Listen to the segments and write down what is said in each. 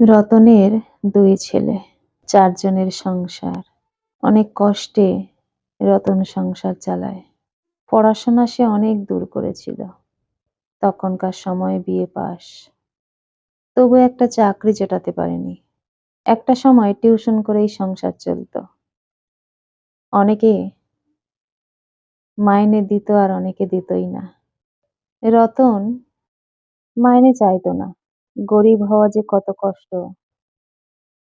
রতনের দুই ছেলে, চারজনের সংসার। অনেক কষ্টে রতন সংসার চালায়। পড়াশোনা সে অনেক দূর করেছিল। তখনকার সময়ে বিএ পাস। তবু একটা চাকরি জোটাতে পারেনি। একটা সময় টিউশন করেই সংসার চলত। অনেকে মাইনে দিত আর অনেকে দিতই না। রতন মাইনে চাইতো না। গরিব হওয়া যে কত কষ্ট,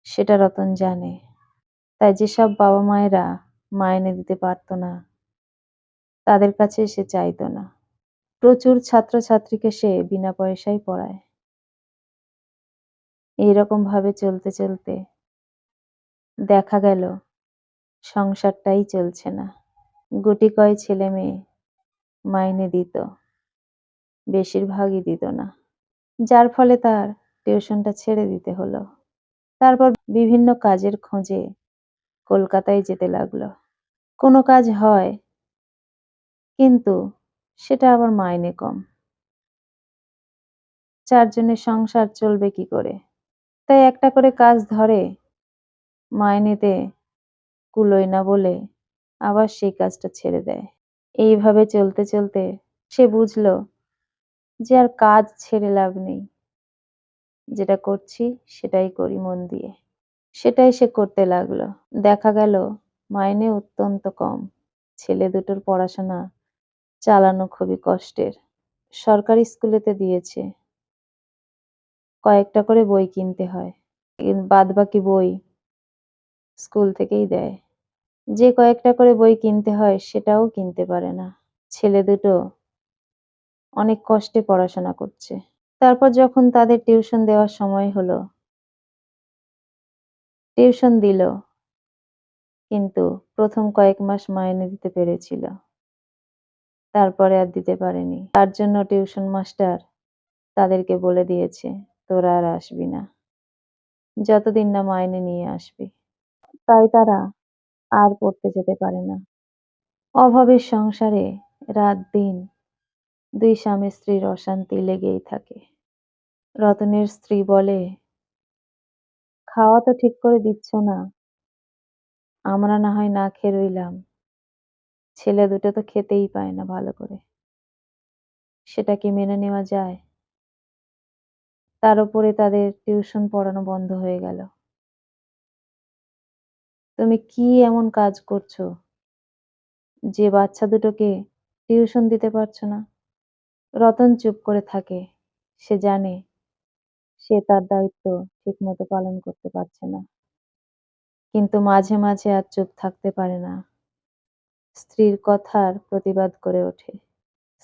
সেটা রতন জানে। তাই যেসব বাবা মায়েরা মাইনে দিতে পারত না, তাদের কাছে সে চাইতো না। প্রচুর ছাত্রছাত্রীকে সে বিনা পয়সায় পড়ায়। ভাবে চলতে চলতে দেখা গেল, সংসারটাই চলছে না। গুটি কয় ছেলে মেয়ে মাইনে দিত, বেশিরভাগই দিত না। যার ফলে তার টিউশনটা ছেড়ে দিতে হলো। তারপর বিভিন্ন কাজের খোঁজে কলকাতায় যেতে লাগল। কোনো কাজ হয়, কিন্তু সেটা আবার মাইনে কম। চারজনের সংসার চলবে কি করে? তাই একটা করে কাজ ধরে মাইনেতে কুলোয় না বলে আবার সেই কাজটা ছেড়ে দেয়। এইভাবে চলতে চলতে সে বুঝলো যে আর কাজ ছেড়ে লাভ নেই। যেটা করছি সেটাই করি মন দিয়ে। সেটাই সে করতে লাগল। দেখা গেল, মাইনে অত্যন্ত কম। ছেলে দুটোর পড়াশোনা চালানো খুবই কষ্টের। সরকারি স্কুলেতে দিয়েছে। কয়েকটা করে বই কিনতে হয়। বাদ বাকি বই স্কুল থেকেই দেয়। যে কয়েকটা করে বই কিনতে হয় সেটাও কিনতে পারে না। ছেলে দুটো অনেক কষ্টে পড়াশোনা করছে। তারপর যখন তাদের টিউশন দেওয়ার সময় হলো, টিউশন দিল, কিন্তু প্রথম কয়েক মাস মাইনে দিতে পেরেছিল। তারপরে আর দিতে পারেনি। তার জন্য টিউশন মাস্টার তাদেরকে বলে দিয়েছে, তোরা আর আসবি না। যতদিন না মাইনে নিয়ে আসবি। তাই তারা আর পড়তে যেতে পারে না। অভাবের সংসারে রাত দিন দুই স্বামী স্ত্রীর অশান্তি লেগেই থাকে। রতনের স্ত্রী বলে, খাওয়া তো ঠিক করে দিচ্ছ না। আমরা না হয় না খেয়ে রইলাম। ছেলে দুটো তো খেতেই পায় না ভালো করে। সেটা কি মেনে নেওয়া যায়? তার উপরে তাদের টিউশন পড়ানো বন্ধ হয়ে গেল। তুমি কি এমন কাজ করছ? যে বাচ্চা দুটোকে টিউশন দিতে পারছ না? রতন চুপ করে থাকে। সে জানে সে তার দায়িত্ব ঠিকমতো পালন করতে পারছে না। কিন্তু মাঝে মাঝে আর চুপ থাকতে পারে না। স্ত্রীর কথার প্রতিবাদ করে ওঠে।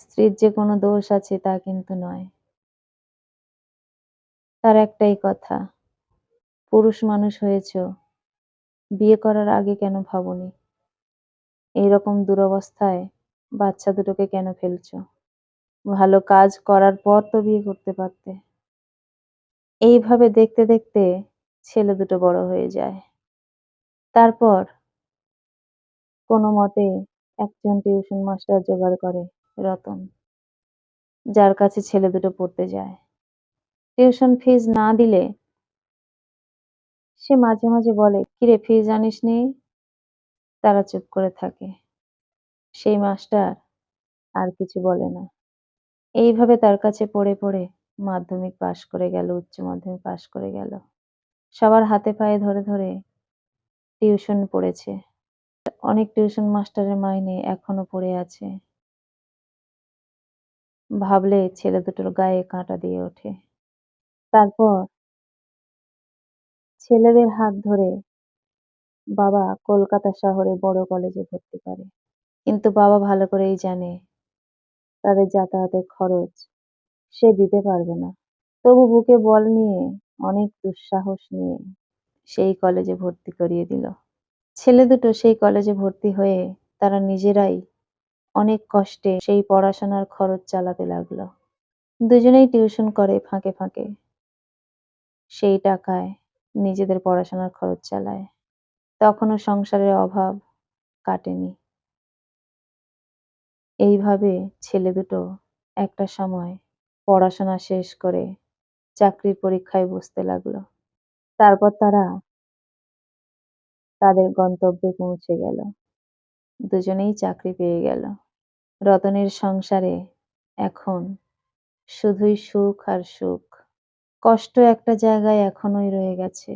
স্ত্রীর যে কোনো দোষ আছে তা কিন্তু নয়। তার একটাই কথা, পুরুষ মানুষ হয়েছ, বিয়ে করার আগে কেন ভাবনি? এইরকম দুরবস্থায় বাচ্চা দুটোকে কেন ফেলছ? ভালো কাজ করার পর তো বিয়ে করতে পারতে। এইভাবে দেখতে দেখতে ছেলে দুটো বড় হয়ে যায়। তারপর কোনো মতে একজন টিউশন মাস্টার জোগাড় করে রতন, যার কাছে ছেলে দুটো পড়তে যায়। টিউশন ফিজ না দিলে সে মাঝে মাঝে বলে, কিরে ফিজ আনিস নি তারা চুপ করে থাকে। সেই মাস্টার আর কিছু বলে না। এইভাবে তার কাছে পড়ে পড়ে মাধ্যমিক পাশ করে গেল, উচ্চ মাধ্যমিক পাশ করে গেল। সবার হাতে পায়ে ধরে ধরে টিউশন পড়েছে। অনেক টিউশন মাস্টারের মাইনে এখনও পড়ে আছে। ভাবলে ছেলে দুটোর গায়ে কাঁটা দিয়ে ওঠে। তারপর ছেলেদের হাত ধরে বাবা কলকাতা শহরে বড় কলেজে ভর্তি করে। কিন্তু বাবা ভালো করেই জানে তাদের যাতায়াতের খরচ সে দিতে পারবে না। তবু বুকে বল নিয়ে, অনেক দুঃসাহস নিয়ে সেই কলেজে ভর্তি করিয়ে দিল। ছেলে দুটো সেই কলেজে ভর্তি হয়ে তারা নিজেরাই অনেক কষ্টে সেই পড়াশোনার খরচ চালাতে লাগল। দুজনেই টিউশন করে ফাঁকে ফাঁকে। সেই টাকায় নিজেদের পড়াশোনার খরচ চালায়। তখনও সংসারের অভাব কাটেনি। এইভাবে ছেলে দুটো একটা সময় পড়াশোনা শেষ করে চাকরির পরীক্ষায় বসতে লাগল তারপর তারা তাদের গন্তব্যে পৌঁছে গেল। দুজনেই চাকরি পেয়ে গেল। রতনের সংসারে এখন শুধুই সুখ আর সুখ। কষ্ট একটা জায়গায় এখনোই রয়ে গেছে।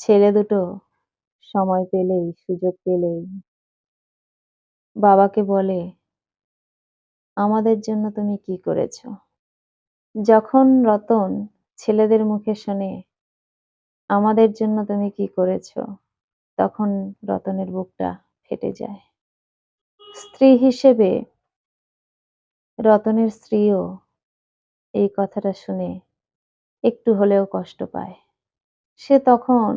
ছেলে দুটো সময় পেলেই, সুযোগ পেলেই বাবাকে বলে, "আমাদের জন্য তুমি কি করেছ?" যখন রতন ছেলেদের মুখে শোনে, "আমাদের জন্য তুমি কি করেছ?" তখন রতনের বুকটা ফেটে যায়। স্ত্রী হিসেবে রতনের স্ত্রীও এই কথাটা শুনে একটু হলেও কষ্ট পায়। সে তখন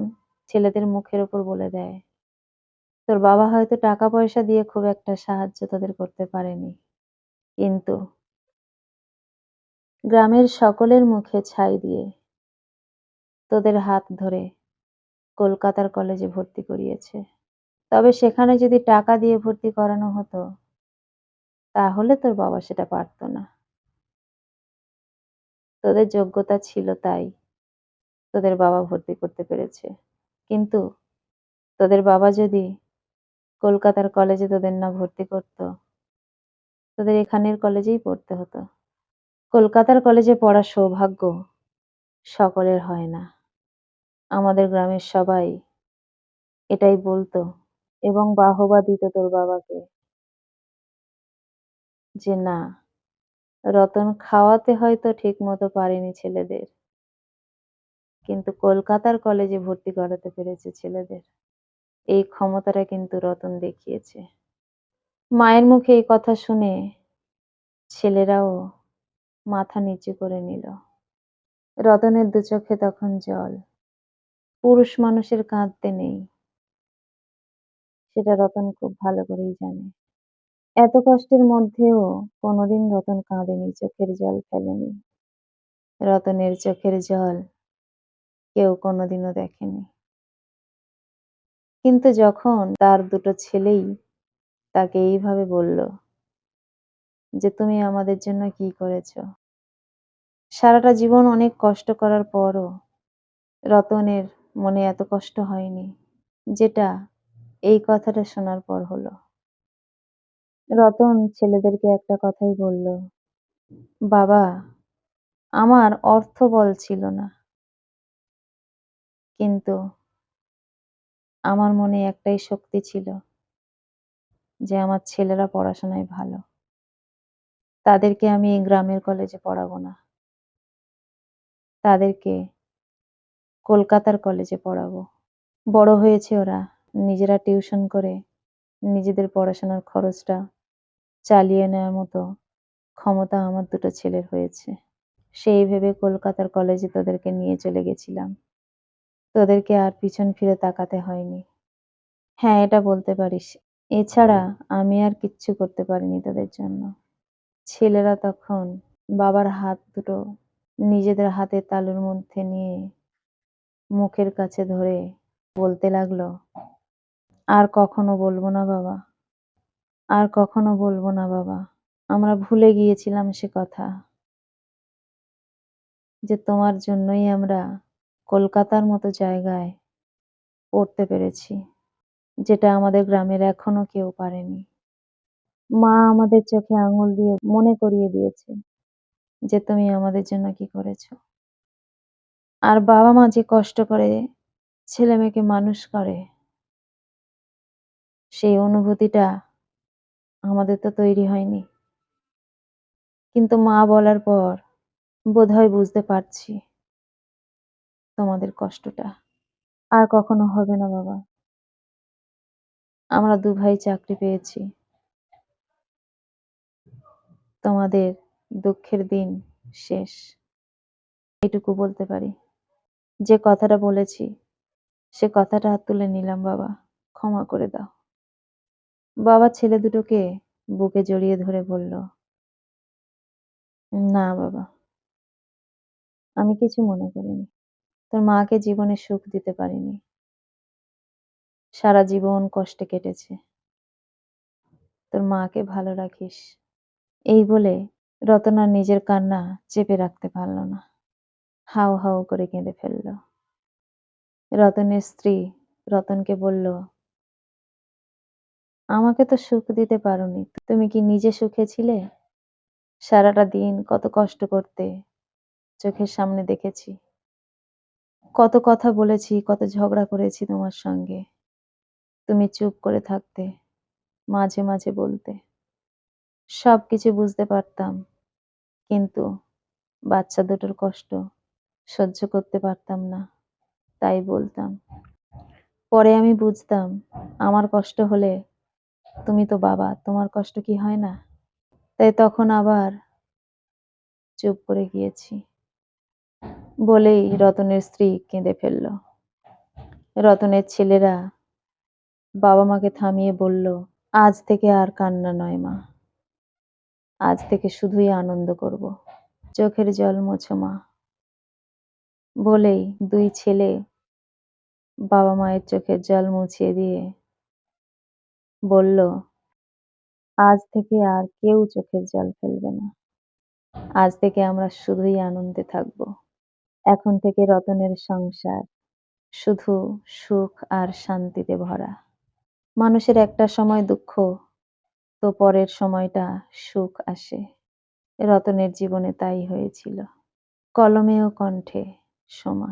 ছেলেদের মুখের ওপর বলে দেয়, "তোর বাবা হয়তো টাকা পয়সা দিয়ে খুব একটা সাহায্য তাদের করতে পারেনি। কিন্তু গ্রামের সকলের মুখে ছাই দিয়ে তোদের হাত ধরে কলকাতার কলেজে ভর্তি করিয়েছে। তবে সেখানে যদি টাকা দিয়ে ভর্তি করানো হতো, তাহলে তোর বাবা সেটা পারত না। তোদের যোগ্যতা ছিল তাই তোদের বাবা ভর্তি করতে পেরেছে। কিন্তু তোদের বাবা যদি কলকাতার কলেজে তোদের না ভর্তি করত, তোদের এখানের কলেজেই পড়তে হতো। কলকাতার কলেজে পড়ার সৌভাগ্য সকলের হয় না। আমাদের গ্রামের সবাই এটাই বলতো এবং বাহবা দিত তোর বাবাকে। যে না, রতন খাওয়াতে হয়তো ঠিক মতো পারেনি ছেলেদের। কিন্তু কলকাতার কলেজে ভর্তি করাতে পেরেছে ছেলেদের। এই ক্ষমতাটা কিন্তু রতন দেখিয়েছে। মায়ের মুখে এই কথা শুনে ছেলেরাও মাথা নিচু করে নিল। রতনের দু চোখে তখন জল। পুরুষ মানুষের কাঁদতে নেই। সেটা রতন খুব ভালো করেই জানে। এত কষ্টের মধ্যেও কোনোদিন রতন কাঁদেনি, চোখের জল ফেলেনি। রতনের চোখের জল কেউ কোনোদিনও দেখেনি। কিন্তু যখন তার দুটো ছেলেই তাকে এইভাবে বলল যে, "তুমি আমাদের জন্য কি করেছ?" সারাটা জীবন অনেক কষ্ট করার পরও রতনের মনে এত কষ্ট হয়নি, যেটা এই কথাটা শোনার পর হলো। রতন ছেলেদেরকে একটা কথাই বলল, "বাবা, আমার অর্থ বল ছিল না। কিন্তু আমার মনে একটাই শক্তি ছিল যে আমার ছেলেরা পড়াশোনায় ভালো। তাদেরকে আমি এই গ্রামের কলেজে পড়াবো না। তাদেরকে কলকাতার কলেজে পড়াবো। বড় হয়েছে ওরা, নিজেরা টিউশন করে নিজেদের পড়াশোনার খরচটা চালিয়ে নেওয়ার মতো ক্ষমতা আমার দুটো ছেলের হয়েছে। সেই ভেবে কলকাতার কলেজে তোদেরকে নিয়ে চলে গেছিলাম। তোদেরকে আর পিছন ফিরে তাকাতে হয়নি। হ্যাঁ, এটা বলতে পারিস। এছাড়া আমি আর কিচ্ছু করতে পারিনি তাদের জন্য।" ছেলেরা তখন বাবার হাত দুটো নিজেদের হাতের তালুর মধ্যে নিয়ে মুখের কাছে ধরে বলতে লাগল, "আর কখনো বলব না বাবা। আর কখনো বলব না বাবা। আমরা ভুলে গিয়েছিলাম সে কথা। যে তোমার জন্যই আমরা কলকাতার মতো জায়গায় পড়তে পেরেছি, যেটা আমাদের গ্রামের এখনও কেউ পারেনি। মা আমাদের চোখে আঙুল দিয়ে মনে করিয়ে দিয়েছে যে তুমি আমাদের জন্য কি করেছ। আর বাবা-মা যে কষ্ট করে ছেলেমেয়েকে মানুষ করে, সেই অনুভূতিটা আমাদের তো তৈরি হয়নি। কিন্তু মা বলার পর বোধহয় বুঝতে পারছি তোমাদের কষ্টটা। আর কখনো হবে না বাবা। আমরা দু ভাই চাকরি পেয়েছি। তোমাদের দুঃখের দিন শেষ। এটুকু বলতে পারি। যে কথাটা বলেছি, সে কথাটা তুলে নিলাম বাবা। ক্ষমা করে দাও।" বাবা ছেলে দুটোকে বুকে জড়িয়ে ধরে বলল, "না বাবা, আমি কিছু মনে করিনি। তোর মাকে জীবনে সুখ দিতে পারিনি। সারা জীবন কষ্টে কেটেছে। তোর মাকে ভালো রাখিস।" এই বলে রতন আর নিজের কান্না চেপে রাখতে পারল না। হাউ হাউ করে কেঁদে ফেলল। রতনের স্ত্রী রতনকে বলল, "আমাকে তো সুখ দিতে পারোনি। তুমি কি নিজে সুখে ছিলে? সারাটা দিন কত কষ্ট করতে, চোখের সামনে দেখেছি। কত কথা বলেছি, কত ঝগড়া করেছি তোমার সঙ্গে। তুমি চুপ করে থাকতে, মাঝে, মাঝে বলতে। সব কিছু বুঝতে পারতাম। কিন্তু বাচ্চা দুটোর কষ্ট সহ্য করতে পারতাম না। তাই বলতাম। পরে আমি বুঝতাম, আমার কষ্ট হলে তুমি তো বাবা, তোমার কষ্ট কি হয় না? তাই তখন আবার চুপ করে গিয়েছি।" বলেই রতনের স্ত্রী কেঁদে ফেলল। রতনের ছেলেরা বাবা-মাকে থামিয়ে বলল, "আজ থেকে আর কান্না নয় মা। আজ থেকে শুধুই আনন্দ করব। চোখের জল মোছো মা।" বলেই দুই ছেলে বাবা-মায়ের চোখের জল মুছিয়ে দিয়ে বলল, "আজ থেকে আর কেউ চোখের জল ফেলবে না। আজ থেকে আমরা শুধুই আনন্দে থাকব। এখন থেকে রতনের সংসার শুধু সুখ আর শান্তিতে ভরা। মানুষের একটা সময় দুঃখ, তো পরের সময়টা সুখ আসে। রতনের জীবনে তাই হয়েছিল। কলমে ও কণ্ঠে সোমা